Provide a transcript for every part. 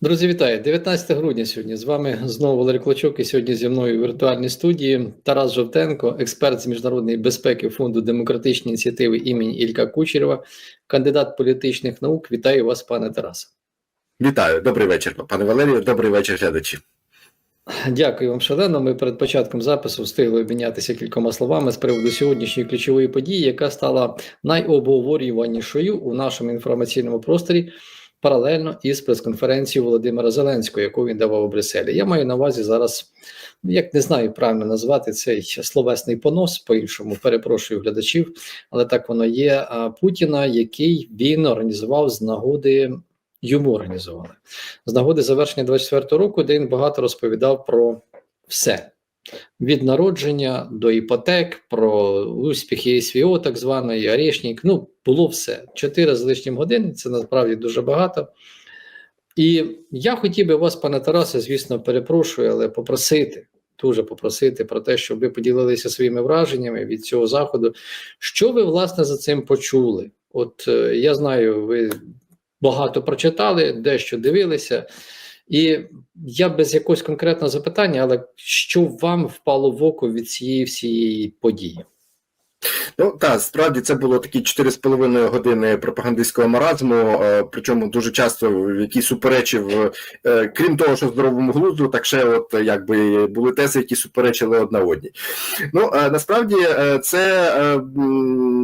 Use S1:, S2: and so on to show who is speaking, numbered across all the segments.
S1: Друзі, вітаю! 19 грудня сьогодні. З вами знову Валерій Клочок і сьогодні зі мною у віртуальній студії Тарас Жовтенко, експерт з міжнародної безпеки фонду демократичні ініціативи імені Ілька Кучерєва, кандидат політичних наук. Вітаю вас, пане Тарасе.
S2: Вітаю, добрий вечір, пане Валерію. Добрий вечір, глядачі.
S1: Дякую вам шалено. Ми перед початком запису встигли обмінятися кількома словами з приводу сьогоднішньої ключової події, яка стала найобговорюванішою у нашому інформаційному просторі паралельно із прес-конференцією Володимира Зеленського, яку він давав у Брюсселі. Я маю на увазі зараз, як не знаю правильно назвати цей словесний понос, по-іншому перепрошую глядачів, але так воно є. Путіна, який він організував з нагоди. Йому організували з нагоди завершення 24-го року, де він багато розповідав про все від народження до іпотек, про успіхи СВО, так званої Орешник. Ну, було все. Чотири з лишнім годин, це насправді дуже багато. І я хотів би вас, пане Тарасе, звісно, перепрошую, але попросити, дуже попросити про те, щоб ви поділилися своїми враженнями від цього заходу. Що ви, власне, за цим почули? От е, я знаю, ви багато прочитали, дещо дивилися. І я без якогось конкретного запитання, але що вам впало в око від цієї всієї події?
S2: Ну так, справді це було такі 4,5 години пропагандистського маразму, е, причому дуже часто які суперечив, е, крім того, що здоровому глузду, так ще от якби були тези, які суперечили одна одній. Ну е, насправді це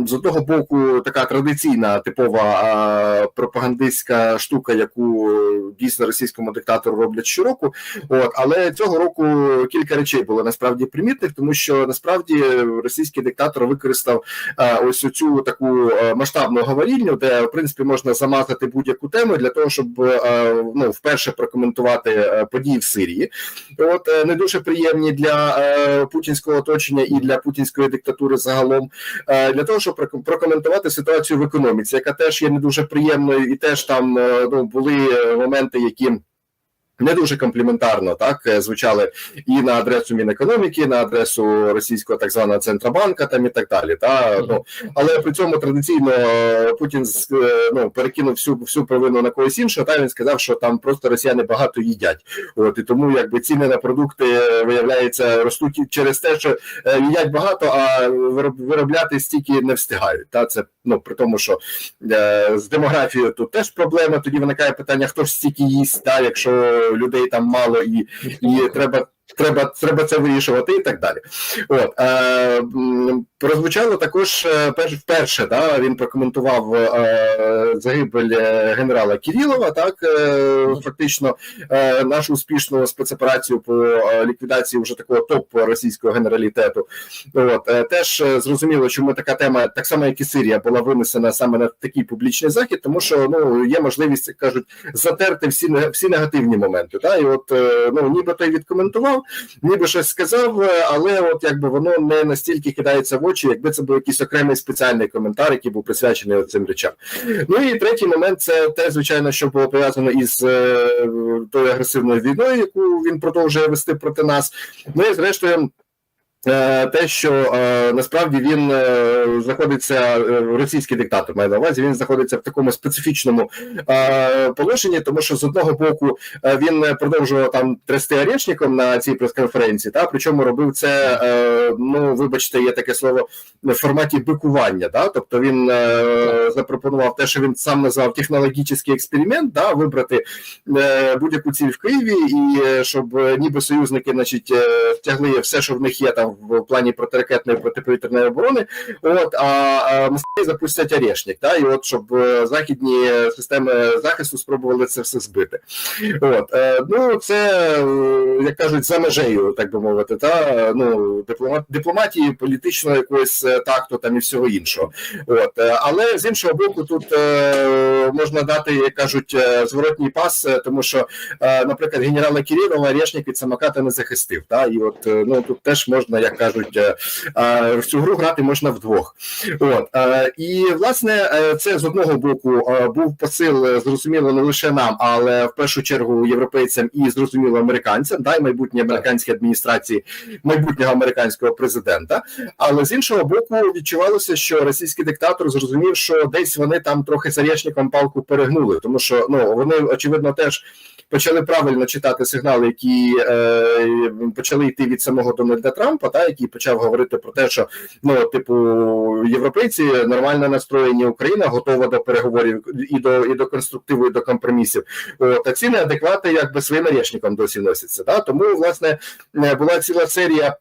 S2: з одного боку така традиційна типова пропагандистська штука, яку дійсно російському диктатору роблять щороку. От але цього року кілька речей було насправді примітних, тому що насправді російський диктатор використав ось цю таку масштабну говорільню, де в принципі можна замазати будь-яку тему для того, щоб ну вперше прокоментувати події в Сирії. От не дуже приємні для путінського оточення і для путінської диктатури загалом, для того, щоб прокоментувати ситуацію в економіці, яка теж є не дуже приємною, і теж там ну були моменти, які. Не дуже компліментарно так звучали і на адресу Мінекономіки, на адресу російського так званого центробанка, там і так далі. Та ну але при цьому традиційно Путін ну, перекинув всю всю провину на когось іншого. Та він сказав, що там просто росіяни багато їдять. От і тому якби ціни на продукти виявляється ростуть через те, що їдять багато, а виробляти стільки не встигають. Та це ну при тому, що е, з демографією тут теж проблема. Тоді виникає питання: хто ж стільки їсть, та якщо людей там мало і, і треба. Треба треба це вирішувати і так далі. От е, прозвучало також перш вперше. Да, він прокоментував е, загибель генерала Кирилова. Так е, фактично е, нашу успішну спецоперацію по ліквідації вже такого топ російського генералітету. От е, теж зрозуміло, чому така тема, так само як і Сирія, була винесена саме на такий публічний захід, тому що ну є можливість як кажуть затерти всі всі негативні моменти. Да, і от е, ну ніби той відкоментував ніби щось сказав, але от якби воно не настільки кидається в очі, якби це був якийсь окремий спеціальний коментар, який був присвячений цим речам. Ну і третій момент це те, звичайно, що було пов'язано із е, тою агресивною війною, яку він продовжує вести проти нас. Ну і зрештою. Те, що е, насправді він е, знаходиться російський диктатор, має на увазі, він знаходиться в такому специфічному е, положенні, тому що з одного боку він продовжував там трясти орешником на цій прес-конференції, та причому робив це, ну вибачте, є таке слово в форматі бикування. Да? Тобто він запропонував те, що він сам назвав технологічний експеримент, да? вибрати будь-яку ціль в Києві, і щоб ніби союзники, значить, втягли все, що в них є там в плані протиракетної протиповітряної оборони. От а Москві запустять Орешник, та і от щоб західні системи захисту спробували це все збити. От ну це як кажуть за межею, так би мовити, та ну дипломат дипломатії, політичного якогось такту там і всього іншого. От але з іншого боку, тут можна дати, як кажуть, зворотній пас, тому що, наприклад, генерала Кирилова Орешник від самоката не захистив. Та і от ну тут теж можна як кажуть, е, в цю гру грати можна вдвох. От е, і власне е, це з одного боку був посил зрозуміло не лише нам, але в першу чергу європейцям і зрозуміло американцям, да, і майбутній американській адміністрації майбутнього американського президента. Але з іншого боку, відчувалося, що російський диктатор зрозумів, що десь вони там трохи з Арєшніком палку перегнули, тому що ну вони очевидно теж. Почали правильно читати сигнали, які е, почали йти від самого Дональда Трампа, та який почав говорити про те, що ну, типу, європейці нормально настроєні, Україна готова до переговорів і до і до конструктиву, і до компромісів. От, а ці неадеквати якби своїм орешником досі носяться. Та? Тому, власне, е, була ціла серія.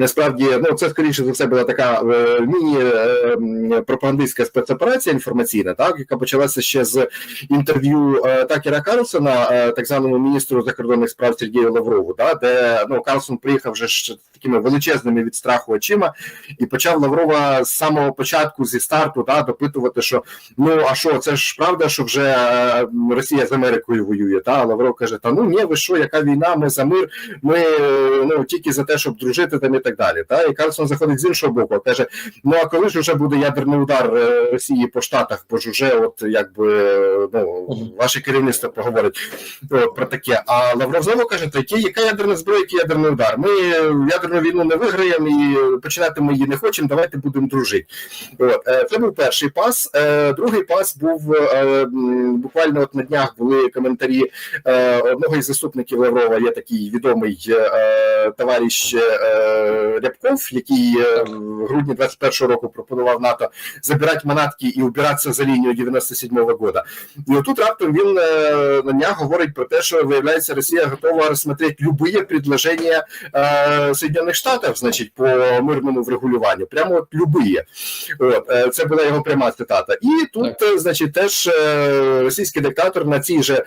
S2: Насправді, ну це скоріше за все була така е, міні-пропагандистська спецоперація інформаційна, так яка почалася ще з інтерв'ю е, Такера Карлсона, е, так званому міністру закордонних справ Сергію Лаврову, да, де ну Карлсон приїхав вже ж такими величезними від страху очима і почав Лаврова з самого початку зі старту да, допитувати, що ну а що, це ж правда, що вже е, Росія з Америкою воює? Та Лавров каже: Та ну ні, ви що, яка війна? Ми за мир, ми е, ну тільки за те, щоб дружити там і так далі. Та і Карлсон заходить з іншого боку, каже: Ну а коли ж вже буде ядерний удар е, Росії по штатах? Бо ж уже, от якби е, ну ваше керівництво поговорить про таке. А Лавров знову каже: та яка ядерна зброя, який ядерний удар? Ми ядерну війну не виграємо і починати ми її не хочемо. Давайте будемо дружити. От е, це був перший пас. Е, Другий пас був е, буквально от на днях були коментарі е, одного із заступників Лаврова. Є такий відомий е, товариш е, Рябков, який е, в грудні 21-го року пропонував НАТО забирати манатки і убиратися за лінію 97-го года. І отут раптом він е, на днях говорить про те, що виявляється, Росія готова розсмотрети любые предложення е, Соединених Штатів, значить, по мирному врегулюванню. Прямо от любые. От це була його пряма цитата. І тут, е, значить, теж російський диктатор на цій же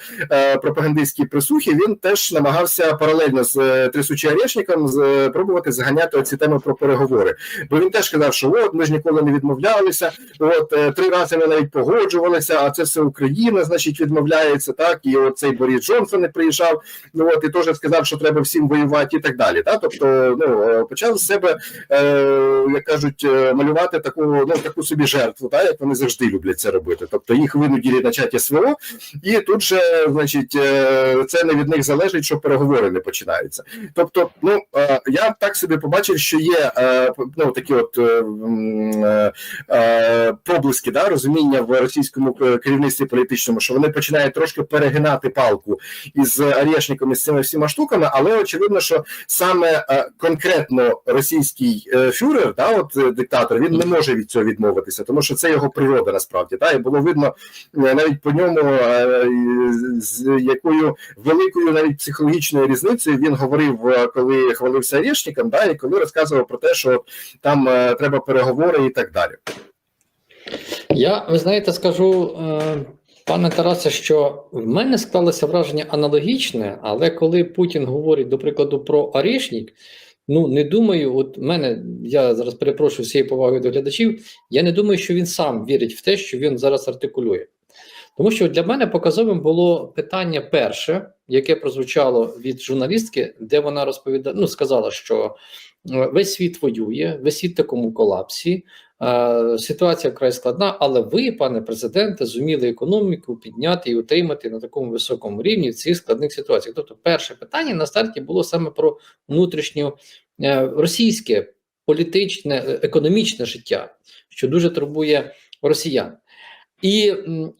S2: пропагандистській присухі він теж намагався паралельно з трясучим Орешником пробувати заганяти оці теми про переговори. Бо він теж казав, що от ми ж ніколи не відмовлялися. От е, три рази ми навіть погоджувалися, а це все Україна, значить, відмовляється. Так, і оцей Борис Джонсон не приїжджав. Ну от і теж сказав, що треба всім воювати і так далі. Та? Тобто, ну е, почав з себе, е, як кажуть, е, малювати таку, ну таку собі жертву, та як вони завжди люблять це робити. Тобто їх винудили почати СВО, і тут же, значить, це не від них залежить, що переговори не починаються. Тобто, ну я так собі побачив, що є е, ну такі от е, е, проблиски да, розуміння в російському керівництві політичному, що вони починають трошки перегинати палку із Орешником і з цими всіма штуками, але очевидно, що саме конкретно російський фюрер, да, от диктатор, він не може від цього відмовитися, тому що це його природа насправді. Да, і було видно навіть по ньому, з якою великою навіть психологічною різницею він говорив, коли хвалився Орешником, да, і коли розказував про те, що там е, треба переговори і так далі.
S1: Я, ви знаєте, скажу, е, пане Тарасе, що в мене склалося враження аналогічне, але коли Путін говорить, до прикладу, про Орішнік, ну не думаю, от мене, я зараз перепрошую всією повагою до глядачів, я не думаю, що він сам вірить в те, що він зараз артикулює. Тому що для мене показовим було питання перше, яке прозвучало від журналістки, де вона розповідала, ну сказала, що е, весь світ воює, весь світ в такому колапсі. Е, Ситуація вкрай складна, але ви, пане президенте, зуміли економіку підняти і утримати на такому високому рівні в цих складних ситуаціях. Тобто, перше питання на старті було саме про внутрішньо е, російське політичне, е, економічне життя, що дуже турбує росіян. І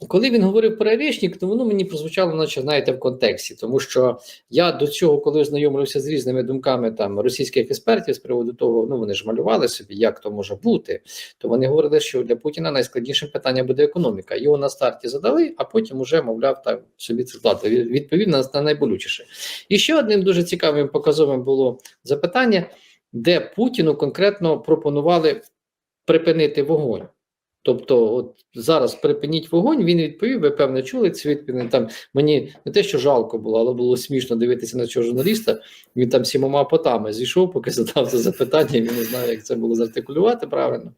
S1: коли він говорив про Орешник, то воно мені прозвучало, наче знаєте, в контексті, тому що я до цього, коли ознайомився з різними думками там російських експертів з приводу того, ну вони ж малювали собі, як то може бути, то вони говорили, що для Путіна найскладнішим питання буде економіка. Його на старті задали, а потім уже, мовляв, так собі цитати відповів на, на найболючіше. І ще одним дуже цікавим показовим було запитання, де Путіну конкретно пропонували припинити вогонь. Тобто, от зараз припиніть вогонь. Він відповів. Ви певне чули ці відповіді. Там мені не те, що жалко було, але було смішно дивитися на цього журналіста. Він там сімома потами зійшов, поки задав це запитання. Він не знає, як це було зартикулювати правильно.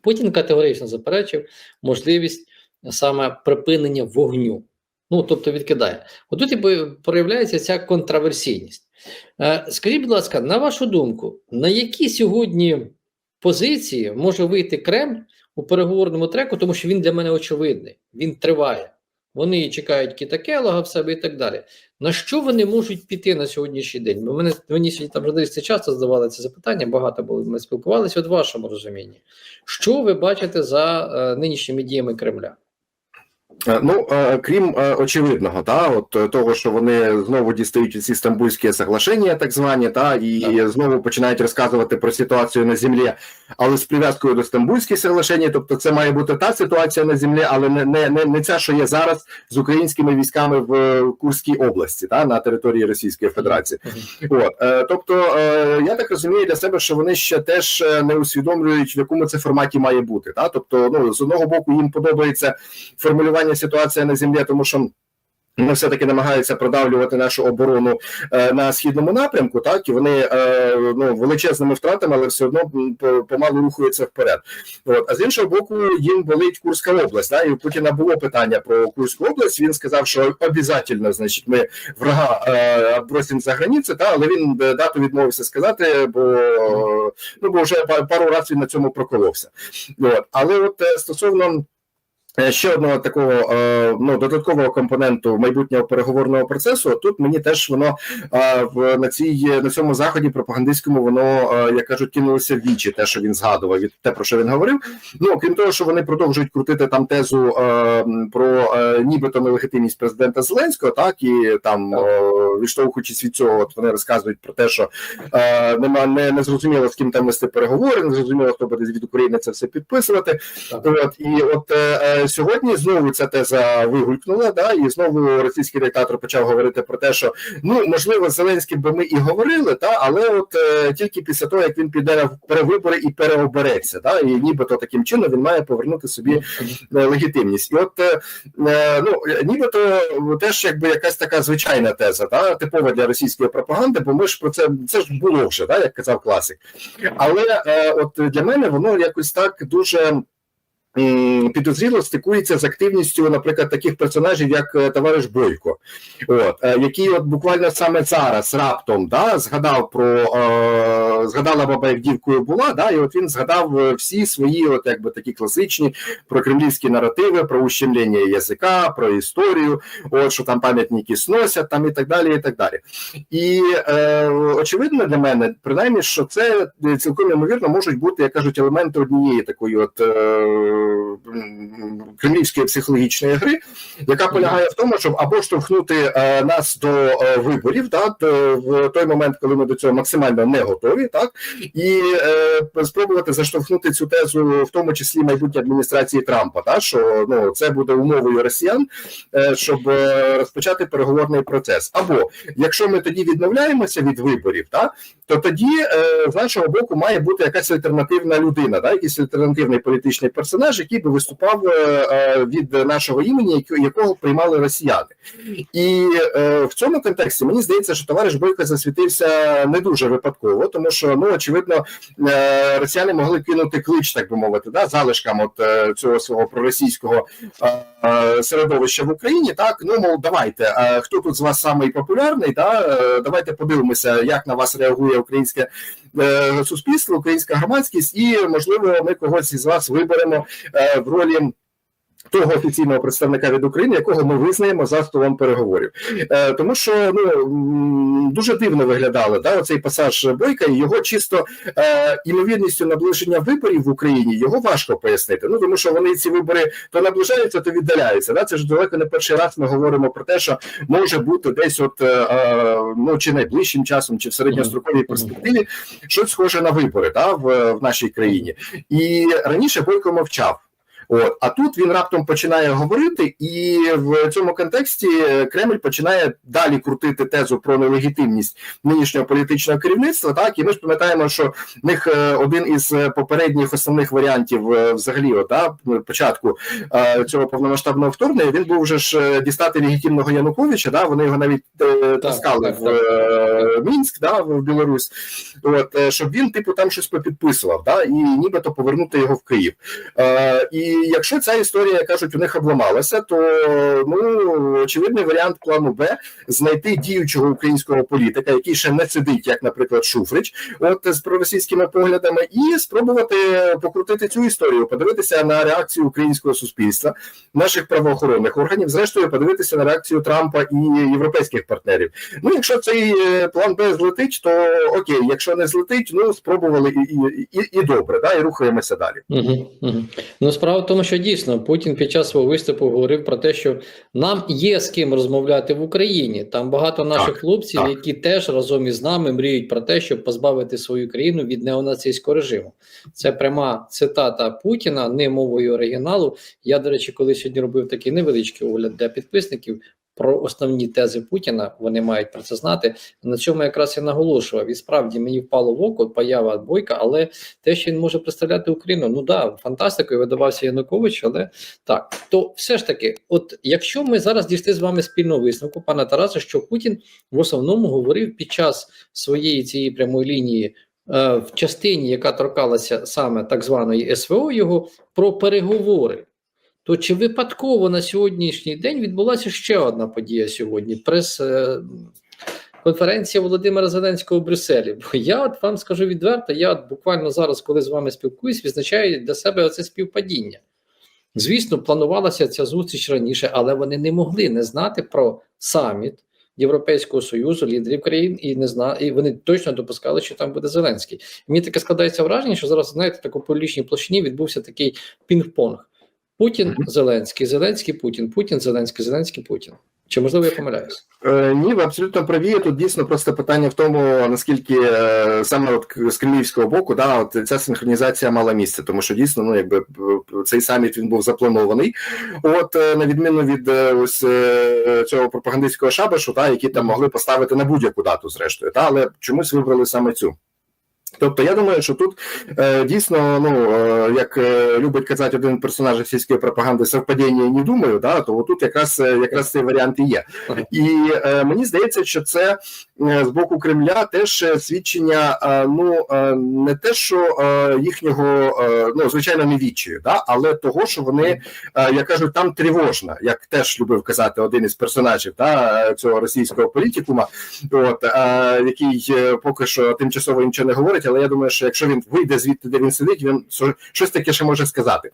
S1: Путін категорично заперечив можливість саме припинення вогню. Ну, тобто відкидає. Отут і проявляється ця контраверсійність. Е, Скажіть, будь ласка, на вашу думку, на які сьогодні позиції може вийти Кремль у переговорному треку, тому що він для мене очевидний, він триває. Вони чекають кітакелога в себе і так далі. На що вони можуть піти на сьогоднішній день? Бо мене мені сьогодні там журналісти часто задавали це запитання, багато було ми спілкувалися от в вашому розумінні. Що ви бачите за е, нинішніми діями Кремля?
S2: Е, Ну, е, крім е, очевидного, та от того, що вони знову дістають ці стамбульські соглашення, так звані, та і знову починають розказувати про ситуацію на землі, але з прив'язкою до стамбульських соглашень, тобто це має бути та ситуація на землі, але не не, не, не ця, що є зараз з українськими військами в Курській області, та на території Російської Федерації. От тобто, я так розумію для себе, що вони ще теж не усвідомлюють, в якому це форматі має бути. Та тобто, ну з одного боку, їм подобається формулювання ситуація на землі, тому що. Вони все таки намагаються продавлювати нашу оборону е, на східному напрямку, так і вони е, ну величезними втратами, але все одно помалу рухаються вперед. От а з іншого боку, їм болить Курська область. Да? І у Путіна було питання про Курську область. Він сказав, що обов'язково, значить, ми врага е, бросимо за границі, та але він е, дату відмовився сказати, бо ну бо вже пару разів на цьому проколовся. От але от е, стосовно. Е, Ще одного такого е, ну додаткового компоненту майбутнього переговорного процесу. Тут мені теж воно е, на цій на цьому заході пропагандистському воно як кажуть кинулося в вічі, те, що він згадував, від те про що він говорив. Ну крім того, що вони продовжують крутити там тезу про нібито нелегітимність президента Зеленського, так і там відштовхуючись від цього, от вони розказують про те, що нема не, не зрозуміло з ким там вести переговори, не зрозуміло, хто буде від України це все підписувати. От і от сьогодні знову ця теза вигулькнула, да, і знову російський диктатор почав говорити про те, що ну можливо, Зеленським би ми і говорили, та але от е, тільки після того, як він піде на перевибори і переобереться, да, і нібито таким чином він має повернути собі е, легітимність. І от е, е, ну нібито теж якби якась така звичайна теза, та типова для російської пропаганди, бо ми ж про це це ж було вже, да, як казав класик. Але е, от для мене воно якось так дуже. Підозріло стикується з активністю, наприклад, таких персонажів, як е, товариш Бойко, от е, який от буквально саме зараз раптом да, згадав про е, згадала баба, як дівкою була, да, і от він згадав е, всі свої, от якби такі класичні прокремлівські наративи про ущемлення язика, про історію, от що там пам'ятники сносять, там і так далі, і так далі. І е, очевидно для мене, принаймні, що це е, цілком ймовірно можуть бути, як кажуть, елементи однієї такої от е, кремлівської психологічної гри, яка полягає в тому, щоб або штовхнути е, нас до е, виборів, да, до- в той момент, коли ми до цього максимально не готові, так і е, спробувати заштовхнути цю тезу, в тому числі майбутнє адміністрації Трампа, да, що ну це буде умовою росіян, е, щоб е, розпочати переговорний процес. Або якщо ми тоді відмовляємося від виборів, да, то тоді е, з нашого боку має бути якась альтернативна людина, да, якийсь альтернативний політичний персонаж, який би виступав е, е, від нашого імені, якого приймали росіяни. І е, в цьому контексті мені здається, що товариш Бойко засвітився не дуже випадково, тому що ну очевидно е, росіяни могли кинути клич, так би мовити, да, залишкам от е, цього свого проросійського е, середовища в Україні. Так, ну мов, давайте, е, хто тут з вас самий популярний? Да, давайте подивимося, як на вас реагує українське суспільство, українська громадськість, і можливо, ми когось із вас виберемо в ролі. Того офіційного представника від України, якого ми визнаємо за столом переговорів, е, тому що ну дуже дивно виглядали да, оцей пасаж Бойка, і його чисто е, імовірністю наближення виборів в Україні його важко пояснити. Ну тому що вони ці вибори то наближаються, то віддаляються. Да? Це ж далеко не перший раз. Ми говоримо про те, що може бути десь, от е, е, ну чи найближчим часом, чи в середньостроковій перспективі щось схоже на вибори да, в, в нашій країні. І раніше Бойко мовчав. От а тут він раптом починає говорити, і в цьому контексті Кремль починає далі крутити тезу про нелегітимність нинішнього політичного керівництва. Так і ми ж пам'ятаємо, що в них е, один із е, попередніх основних варіантів, е, взагалі, от, да, початку цього повномасштабного вторгнення, він був вже ж дістати легітимного Януковича. Да, вони його навіть таскали
S1: так,
S2: в е, Мінськ, да, в Білорусь, от щоб він типу там щось попідписував, да, і нібито повернути його в Київ. І якщо ця історія, кажуть, у них обламалася, то ну очевидний варіант плану Б знайти діючого українського політика, який ще не сидить, як, наприклад, Шуфрич, от з проросійськими поглядами, і спробувати покрутити цю історію, подивитися на реакцію українського суспільства, наших правоохоронних органів, зрештою, подивитися на реакцію Трампа і європейських партнерів. Ну, якщо цей е, план Б злетить, то окей, якщо не злетить, ну спробували і, і, і, і добре, да, і рухаємося далі.
S1: Угу, угу. Ну, справа в тому, що дійсно Путін під час свого виступу говорив про те, що нам є з ким розмовляти в Україні. Там багато наших
S2: Так,
S1: хлопців,
S2: так.
S1: які теж разом із нами мріють про те, щоб позбавити свою країну від неонацистського режиму. Це пряма цитата Путіна, не мовою оригіналу. Я, до речі, коли сьогодні робив такий невеличкий огляд для підписників. Про основні тези Путіна вони мають про це знати. На цьому якраз я наголошував. І справді мені впало в око поява Бойка, але те, що він може представляти Україну, ну да, фантастикою видавався Янукович, але так. То все ж таки, от якщо ми зараз дійшли з вами спільного висновку, пане Тарасе, що Путін в основному говорив під час своєї цієї прямої лінії. е, В частині, яка торкалася саме так званої СВО, його про переговори, то чи випадково на сьогоднішній день відбулася ще одна подія сьогодні? Прес е, конференція Володимира Зеленського в Брюсселі. Бо я от вам скажу відверто, я от буквально зараз, коли з вами спілкуюсь, відзначаю для себе оце співпадіння. Звісно, планувалася ця зустріч раніше, але вони не могли не знати про саміт Європейського Союзу, лідерів країн, і не зна... і вони точно допускали, що там буде Зеленський. Мені таке складається враження, що зараз, знаєте, так у публічній площині відбувся такий пінг-понг. Путін, Зеленський, Зеленський, Путін, Путін, Зеленський, Зеленський, Путін. Чи можливо я помиляюсь?
S2: Е, ні, ви абсолютно праві. Тут дійсно просто питання в тому, наскільки е, саме от з кремлівського боку, да, от ця синхронізація мала місце, тому що дійсно, ну якби цей саміт він був запланований. От е, на відміну від е, ось е, цього пропагандистського шабашу, та які там могли поставити на будь-яку дату, зрештою, та але чомусь вибрали саме цю. Тобто я думаю, що тут е, дійсно, ну е, як е, любить казати один персонаж російської пропаганди, совпадіння не думаю, да, то тут якраз е, якраз цей варіант і є. І е, мені здається, що це е, з боку Кремля теж свідчення, е, ну е, не те, що е, їхнього е, ну звичайно не відчаю, да, але того, що вони е, як кажуть, там тривожно, як теж любив казати один із персонажів да, цього російського політикума, от е, який е, поки що тимчасово нічого не говорить, але я думаю, що якщо він вийде звідти, де він сидить, він щось таке ще може сказати.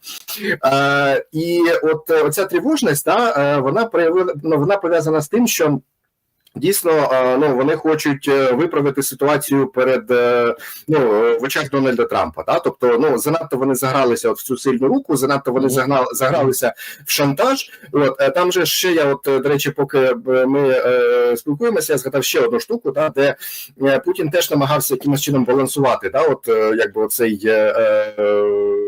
S2: Е, і от е, оця тривожність, да, е, вона проявила ну, вона пов'язана з тим, що. Дійсно, е, ну вони хочуть е, виправити ситуацію перед е, ну в очах Дональда Трампа. Та тобто, ну занадто вони загралися от в цю сильну руку, занадто вони загнали загралися в шантаж. От е, там же ще я, от е, до речі, поки ми е, спілкуємося, я згадав ще одну штуку, та де е, Путін теж намагався якимось чином балансувати. Та, от е, якби оцей. Е, е,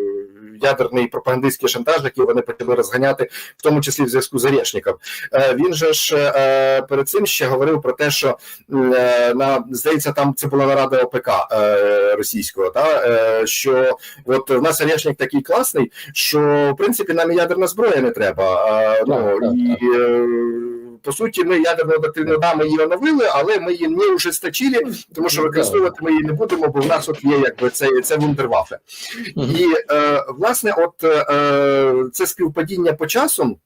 S2: Ядерний пропагандистський шантаж, який вони почали розганяти, в тому числі в зв'язку з Орешником. Е, Він же ж е, перед цим ще говорив про те, що е, на здається, там це була нарада ОПК російського, та що от в нас Орешник такий класний, що в принципі нам і ядерна зброя не треба. Ну і по суті, ми ядерну доктрину да, ми її оновили, але ми її не ужесточили, тому що
S1: Ну,
S2: використовувати ми її не будемо, бо в нас от є якби це, це вундервафе. І е, власне, от е, це співпадіння по часу.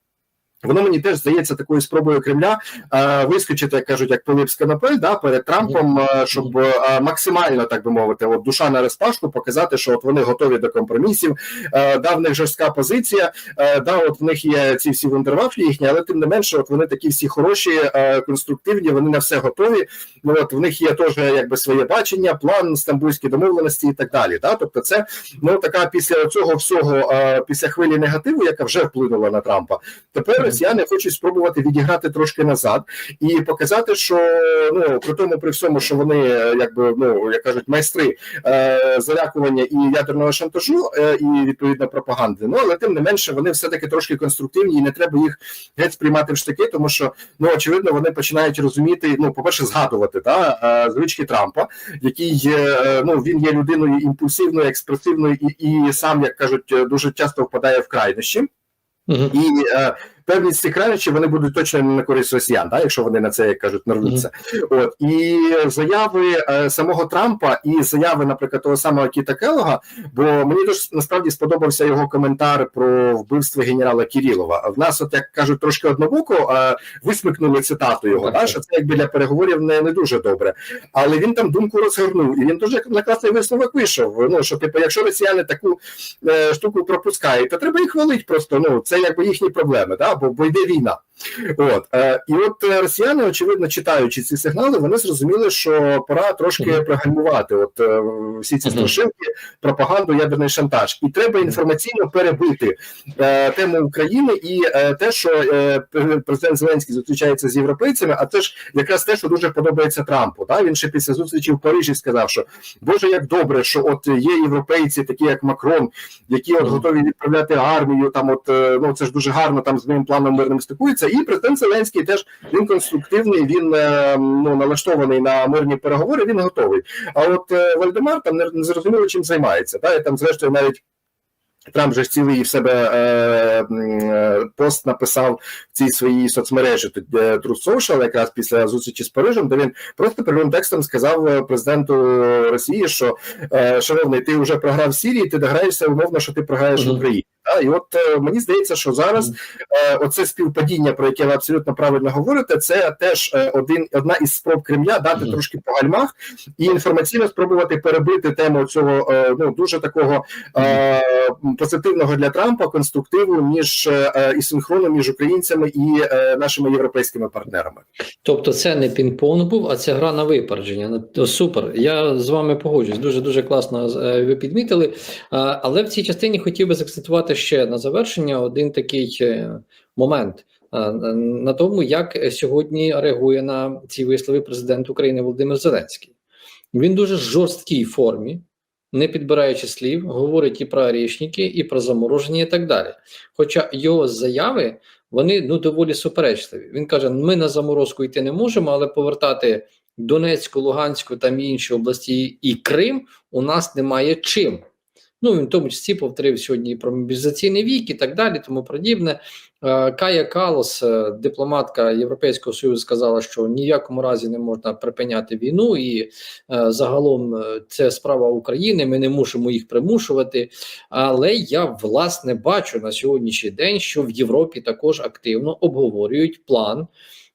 S2: Воно мені теж здається такою спробою Кремля е, вискочити, як кажуть, як Пилип з канапель, да, перед Трампом, е, щоб е, максимально так би мовити, от душа на розпашку, показати, що от вони готові до компромісів. Е, да, в них жорстка позиція, е, да, от в них є ці всі вундервафлі їхні, але тим не менше, от вони такі всі хороші, е, конструктивні, вони на все готові. Ну от в них є теж якби своє бачення, план, стамбульські домовленості і так далі. Да? Тобто, це ну така після цього всього, е, після хвилі негативу, яка вже вплинула на Трампа. Тепер росіяни хочуть спробувати відіграти трошки назад і показати, що ну при тому, при всьому, що вони якби ну як кажуть, майстри е, залякування і ядерного шантажу, е, і відповідно пропаганди. Ну але тим не менше вони все таки трошки конструктивні, і не треба їх геть сприймати в штики, тому що ну очевидно вони починають розуміти. Ну, по перше, згадувати та е, звички Трампа, який е, ну він є людиною імпульсивною, експресивною і, і сам, як кажуть, дуже часто впадає в крайнощі.
S1: Мгм.
S2: І е, певні з цих крайнощів вони будуть точно не на користь росіян, да, якщо вони на це як кажуть нарвуться. От і заяви е, самого Трампа і заяви, наприклад, того самого Кіта Келога, бо мені дуже насправді сподобався його коментар про вбивство генерала Кірілова. В нас, от як кажуть, трошки однобоко е, висмикнули цитату його, да, що це якби для переговорів не, не дуже добре. Але він там думку розгорнув, і він дуже на класний висновок вийшов. Ну що, типу, якщо росіяни таку е, штуку пропускають, то треба їх хвалити просто. Ну це якби їхні проблеми, да, бо, бо йде війна. От е, і от е, росіяни, очевидно, читаючи ці сигнали, вони зрозуміли, що пора трошки
S1: Мгм.
S2: прогальмувати. От е, всі ці страшилки, пропаганду, ядерний шантаж, і треба інформаційно перебити е, тему України і е, те, що е, президент Зеленський зустрічається з європейцями, а це ж якраз те, що дуже подобається Трампу. Да? Він ще після зустрічі в Парижі сказав, що Боже, як добре, що от є європейці, такі як Макрон, які от готові відправляти армію. Там, от ну це ж дуже гарно там з моїм планом мирним стикується. І президент Зеленський теж він конструктивний, він е, ну налаштований на мирні переговори. Він готовий. А от е, Вальдемар там не, зрозуміло, чим займається. Та і там, зрештою, навіть. Трамп же цілий в себе е, е, пост написав в цій своїй соцмережі Truth Social, якраз після зустрічі з Парижем, де він просто прямим текстом сказав президенту Росії, що е, шановний, ти вже програв в Сірії, ти дограєшся умовно, що ти програєш в Україні. І от е, мені здається, що зараз е, оце співпадіння, про яке ви абсолютно правильно говорите, це теж е, один одна із спроб Кремля дати трошки по гальмах і інформаційно спробувати перебити тему цього ну дуже такого позитивного для Трампа конструктиву між і синхрону між українцями і нашими європейськими партнерами.
S1: Тобто це не пінг-понг був, а це гра на випередження. Ну, Супер. Я з вами погоджуюсь. Дуже дуже класно ви підмітили. Але в цій частині хотів би закцентувати ще на завершення один такий е, момент е, на тому, як сьогодні реагує на ці вислови президент України Володимир Зеленський. Він дуже жорсткій формі, не підбираючи слів, говорить і про арішники, і про замороження, і так далі. Хоча його заяви вони ну доволі суперечливі. Він каже: ми на заморозку йти не можемо, але повертати Донецьку, Луганську там інші області і Крим у нас немає чим. Ну він в тому числі повторив сьогодні про мобілізаційний вік і так далі, тому подібне. Е, Кая Калос, е, дипломатка Європейського Союзу, сказала, що ні в якому разі не можна припиняти війну, і е, загалом це справа України. Ми не мусимо їх примушувати. Але я власне бачу на сьогоднішній день, що в Європі також активно обговорюють план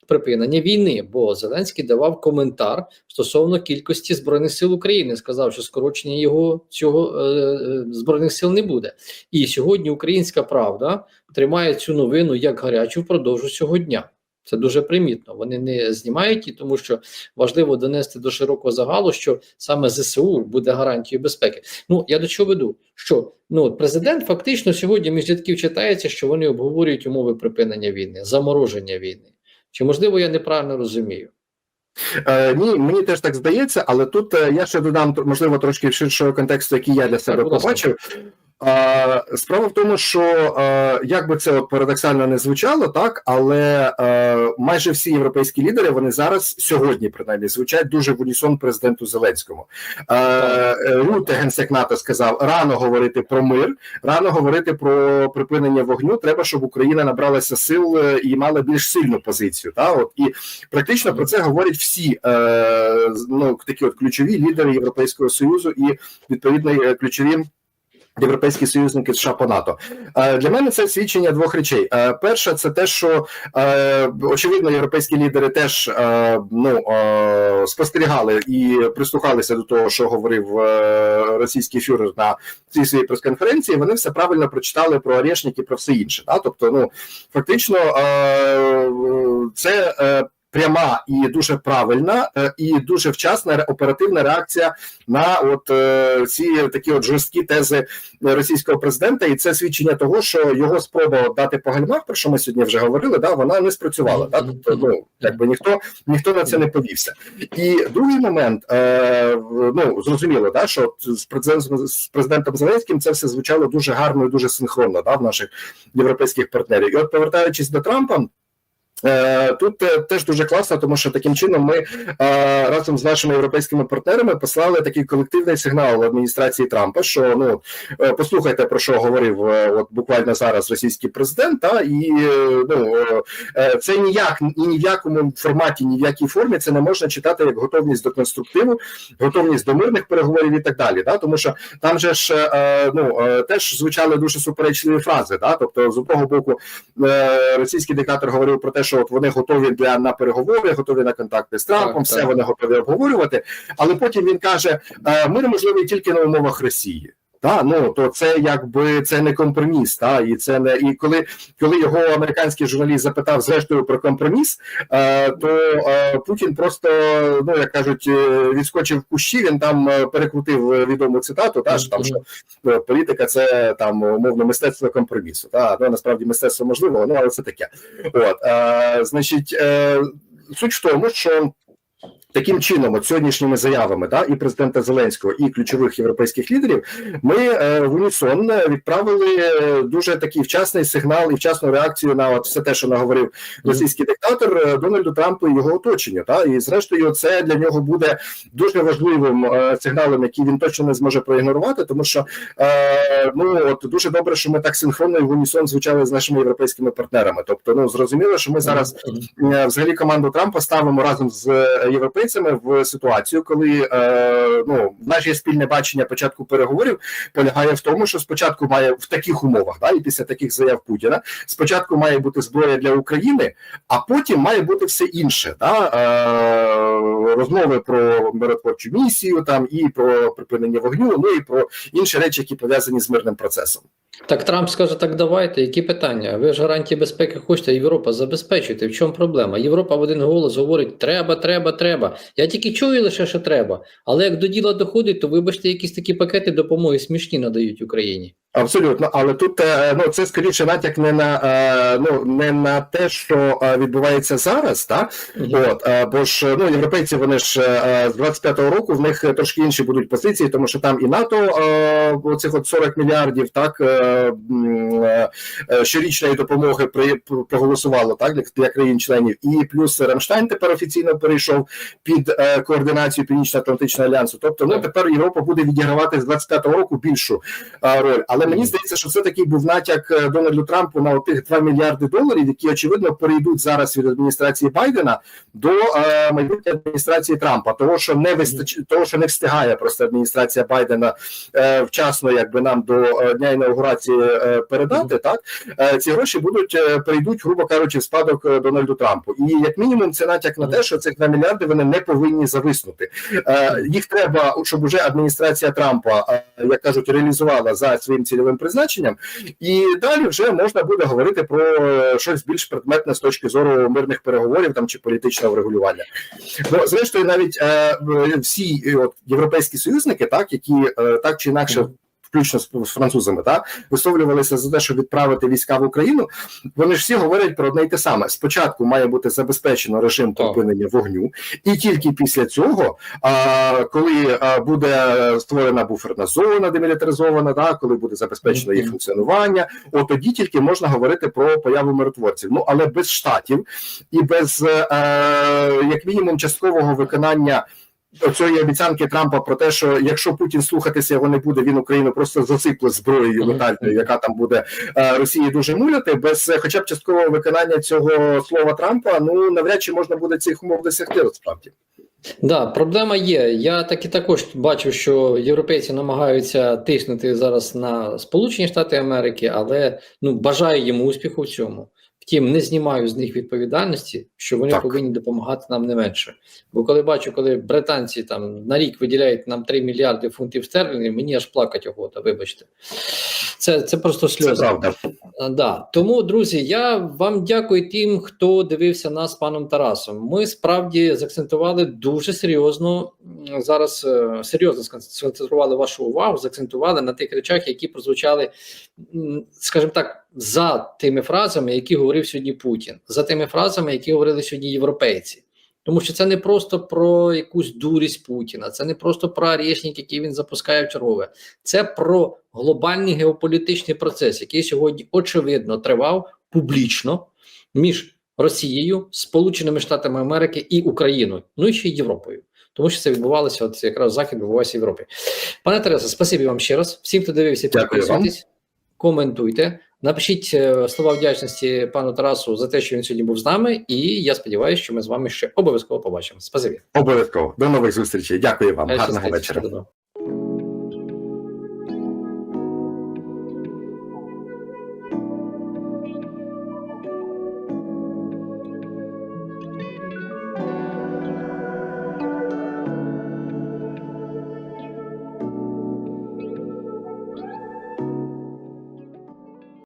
S1: припинення війни. Бо Зеленський давав коментар стосовно кількості збройних сил України. Сказав, що скорочення його цього е, е, збройних сил не буде. І сьогодні Українська Правда тримає цю новину як гарячу впродовж цього дня. Це дуже примітно. Вони не знімають її, тому що важливо донести до широкого загалу, що саме ЗСУ буде гарантією безпеки. Ну я до чого веду? Що ну президент фактично сьогодні між рядків читається, що вони обговорюють умови припинення війни, замороження війни. Чи можливо я неправильно розумію?
S2: Е, ні, мені теж так здається, але тут е, я ще додам можливо трошки ширшого контексту, який я для себе побачив. Справа в тому, що е, як би це парадоксально не звучало, так але е, майже всі європейські лідери вони зараз сьогодні принаймні звучать дуже в унісон президенту Зеленському. Е, е, генсек НАТО, сказав: рано говорити про мир, рано говорити про припинення вогню. Треба, щоб Україна набралася сил і мала більш сильну позицію. Та от і практично про це говорять всі ну такі от ключові лідери Європейського союзу і відповідно ключові. Європейські союзники США по НАТО Е, для мене це свідчення двох речей. Е, перше, це те, що е, очевидно, європейські лідери теж ну спостерігали і прислухалися до того, що говорив російський фюрер на цій своїй прес-конференції. Вони все правильно прочитали про Орешник про все інше. Тобто, ну фактично, це. Пряма і дуже правильна, е, і дуже вчасна оперативна реакція на от е, ці такі от жорсткі тези російського президента, і це свідчення того, що його спроба дати по гальмах, про що ми сьогодні вже говорили, да вона не спрацювала. Да? Тобто, ну якби ніхто ніхто на це не повівся. І другий момент, е, ну зрозуміло, да, що з президентом з президентом Зеленським це все звучало дуже гарно і дуже синхронно да, в наших європейських партнерів. І от повертаючись до Трампа. Е, Тут е, теж дуже класно, тому що таким чином ми е, разом з нашими європейськими партнерами послали такий колективний сигнал адміністрації Трампа, що ну послухайте про що говорив от буквально зараз російський президент, та і ну це ніяк ні в якому форматі, ні в якій формі це не можна читати як готовність до конструктиву, готовність до мирних переговорів і так далі. Да? Тому що там же ж ну теж звучали дуже суперечливі фрази. Да? Тобто, з одного боку, російський диктатор говорив про те, що от вони готові для на переговори, готові на контакти з Трампом,
S1: Так,
S2: все
S1: так.
S2: вони готові обговорювати. Але потім він каже: е, мир можливий тільки на умовах Росії. Та ну то це якби це не компроміс, та і це не і коли коли його американський журналіст запитав зрештою про компроміс, е, то е, Путін просто ну як кажуть, е, відскочив в кущі. Він там е, перекрутив е, відому цитату, та що там що політика це там умовно мистецтво компромісу. Та ну насправді мистецтво можливо, ну але це таке. От е, значить, е, суть в тому, що. Таким чином, от сьогоднішніми заявами, да, і президента Зеленського, і ключових європейських лідерів, ми е, в унісон відправили е, дуже такий вчасний сигнал і вчасну реакцію на от все те, що наговорив російський диктатор е, Дональду Трампу і його оточенню. Та і зрештою, це для нього буде дуже важливим е, сигналом, який він точно не зможе проігнорувати, тому що е, ну от дуже добре, що ми так синхронно і в унісон звучали з нашими європейськими партнерами. Тобто, ну зрозуміло, що ми зараз е, взагалі команду Трампа ставимо разом з е, європейцями в ситуацію, коли е, ну наше спільне бачення початку переговорів полягає в тому, що спочатку має в таких умовах, да, і після таких заяв Путіна, спочатку має бути зброя для України, а потім має бути все інше. Да, е, розмови про миротворчу місію, там і про припинення вогню, ну і про інші речі, які пов'язані з мирним процесом.
S1: Так Трамп скаже: так давайте. Які питання? Ви ж гарантії безпеки хочете, Європа забезпечуйте. В чому проблема? Європа в один голос говорить: треба, треба, треба. Я тільки чую лише, що треба. Але як до діла доходить, то вибачте, якісь такі пакети допомоги смішні надають Україні.
S2: Абсолютно, але тут е, ну це скоріше натяк не на е, ну не на те, що е, відбувається зараз, так от е, бо ж ну європейці вони ж з 25-го року в них трошки інші будуть позиції, тому що там і НАТО оцих от 40 мільярдів так щорічної допомоги при проголосувало так для, для країн-членів, і плюс Рамштайн тепер офіційно перейшов під координацію Північно-Атлантичного альянсу. Тобто, ну тепер Європа буде відігравати з 25-го року більшу роль. Але мені здається, що це такий був натяк е, Дональду Трампу на тих 2 мільярди доларів, які очевидно перейдуть зараз від адміністрації Байдена до е, майбутньої адміністрації Трампа, того що не вистач... того, що не встигає просто адміністрація Байдена е, вчасно, якби нам до е, дня інаугурації е, передати. Так е, ці гроші будуть е, перейдуть, грубо кажучи, в спадок е, Дональду Трампу. І як мінімум, це натяк на те, що цих 2 мільярди вони не повинні зависнути. Е, їх треба, щоб уже адміністрація Трампа, е, як кажуть, реалізувала за своїм цільовим призначенням, і далі вже можна буде говорити про е, щось більш предметне з точки зору мирних переговорів там чи політичного врегулювання. Ну зрештою, навіть е, всі от, європейські союзники, так які е, так чи інакше. Включно з, з французами, так висловлювалися за те, щоб відправити війська в Україну. Вони ж всі говорять про одне й те саме. Спочатку має бути забезпечено режим припинення вогню, і тільки після цього, а, коли а, буде створена буферна зона демілітаризована, да, коли буде забезпечено їх функціонування, от тоді тільки можна говорити про появу миротворців. Ну але без штатів і без е, як мінімум часткового виконання. Цієї обіцянки Трампа про те, що якщо Путін слухатися його не буде, він Україну просто засипле зброєю летальною, яка там буде е, Росії дуже муляти. Без е, хоча б часткового виконання цього слова Трампа, ну навряд чи можна буде цих умов досягти насправді.
S1: Да, проблема є. Я таки також бачу, що європейці намагаються тиснути зараз на Сполучені Штати Америки, але ну бажаю їм успіху в цьому. Втім, не знімаю з них відповідальності, що вони
S2: Так.
S1: повинні допомагати нам не менше. Бо коли бачу, коли британці там на рік виділяють нам 3 мільярди фунтів стерлінгів, мені аж плакать охота, вибачте. Це, це просто
S2: Це
S1: сльози.
S2: правда.
S1: Да. Тому, друзі, я вам дякую тим, хто дивився нас з паном Тарасом. Ми справді заакцентували дуже серйозно зараз е, серйозно сконцентрували вашу увагу, заакцентували на тих речах, які прозвучали, скажімо так, за тими фразами, які говорив сьогодні Путін, за тими фразами, які говорили сьогодні європейці. Тому що це не просто про якусь дурість Путіна, це не просто про арешник, який він запускає в чергове. Це про глобальний геополітичний процес, який сьогодні очевидно тривав публічно між Росією, Сполученими Штатами Америки і Україною, ну і ще й Європою. Тому що це відбувалося, от якраз захід відбувався в Європі. Пане Тарасе, спасибі вам ще раз. Всім, хто дивився, підписуйтесь, коментуйте. Напишіть е, слова вдячності пану Тарасу за те, що він сьогодні був з нами, і я сподіваюся, що ми з вами ще обов'язково побачимо. Спасибі.
S2: Обов'язково. До нових зустрічей. Дякую вам. Гарного вечора.